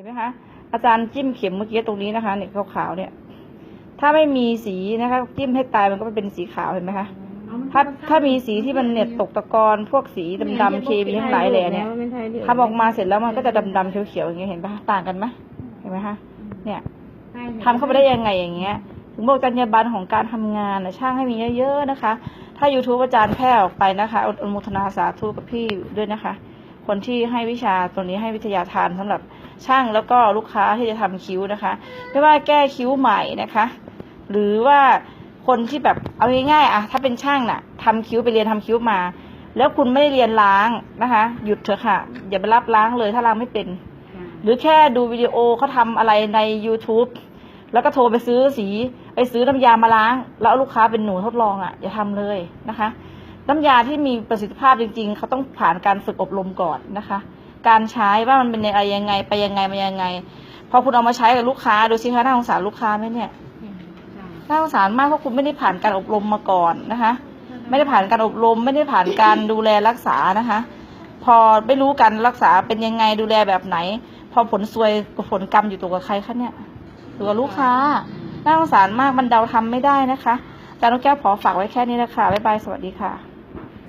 ห็นไหมคะอาจารย์จิ้มเข็มเมื่อกี้ตรงนี้นะคะเนี่ยขาวๆเนี่ย ถ้าไม่มีสีนะคะจิ้มให้ตายมันก็เป็นสีขาวเห็นไหมคะถ้าถ้ามีสีที่มันเนี่ยตกตะกอนพวกสีดำๆเคมีทั้งหลายแหล่เนี่ยทำออกมาเสร็จแล้วมันก็จะดำๆเขียวๆอย่างเงี้ยเห็นปะต่างกันไหมเห็นไหมคะเนี่ยทำเข้าไปได้ยังไงอย่างเงี้ย ถึงบอกจรรยาบรรณของการทำงานนะช่างให้มีเยอะๆนะคะ ถ้า YouTube อาจารย์แพร่ออกไปนะคะอนุโมทนาสาธุกับพี่ด้วยนะคะ คนที่ให้วิชาตัวนี้ให้วิทยาทานสำหรับ ช่างแล้วก็ลูกค้าที่จะทำคิ้วนะคะ ไม่ว่าแก้คิ้วใหม่นะคะ หรือว่าคนที่แบบเอาง่ายๆอะถ้าเป็นช่างน่ะทำคิ้วไปเรียนทำคิ้วมา แล้วคุณไม่ได้เรียนล้างนะคะ หยุดเถอะค่ะ อย่าไปรับล้างเลยถ้าล้างไม่เป็น หรือแค่ดูวิดีโอเขาทำอะไรใน YouTube แล้วก็โทรไปซื้อสีไปซื้อน้ำยามาล้าง แล้วเอาลูกค้าเป็นหนูทดลองอะ่ะอย่าทำเลยนะคะ น้ำยาที่มีประสิทธิภาพจริง ๆเขาต้องผ่านการฝึกอบรมก่อนนะคะ การใช้ว่ามันเป็นอะไรยังไง ไปยังไงมายังไง พอคุณเอามาใช้กับลูกค้าดูสิคะน่าสงสารลูกค้าไหมเนี่ยน่าสงสารมากเพราะคุณไม่ได้ผ่านการอบรมมาก่อนนะคะ ไม่ได้ผ่านการอบรม ไม่ได้ผ่านการดูแลรักษานะคะ พอไม่รู้การรักษาเป็นยังไงดูแลแบบไหน พอผลซวยกับผลกรรมอยู่ตัวกับใครคะเนี่ยตัวลูกค้าน่าสงสารมากมันเดาทำไม่ได้นะคะอาจารย์นกแก้วขอฝากไว้แค่นี้นะคะบ๊ายบายสวัสดีค่ะ